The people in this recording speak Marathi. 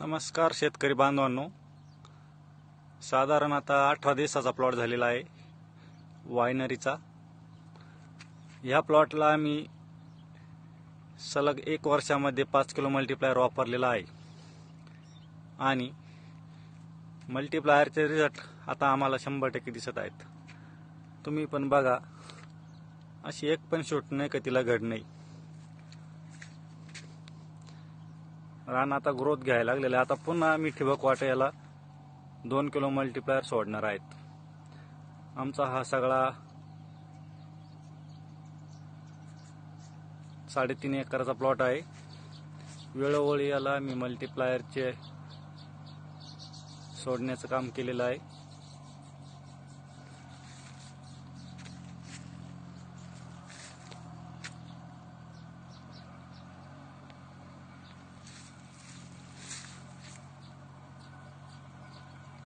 नमस्कार शेतकरी बांधवांनो. साधारण आता अठरा दिवसाचा प्लॉट झालेला आहे वायनरीचा ह्या प्लॉटला आम्ही सलग एक वर्षामध्ये पाच किलो मल्टीप्लायर वापरलेला आहे. आणि मल्टीप्लायरचे रिझल्ट आता आम्हाला शंभर टक्के दिसत आहेत. तुम्ही पण बघा अशी एक पण शूट नाही का तिला घड नाही. रान आता ग्रोथ घ्यायला लागलेलं आहे. आता पुन्हा आम्ही ठिबक वाटायला दोन किलो मल्टीप्लायर सोडणार आहेत. आमचा हा सगळा साडेतीन एकराचा प्लॉट आहे. वेळोवेळी याला मी मल्टीप्लायरचे सोडण्याचं काम केलेलं आहे.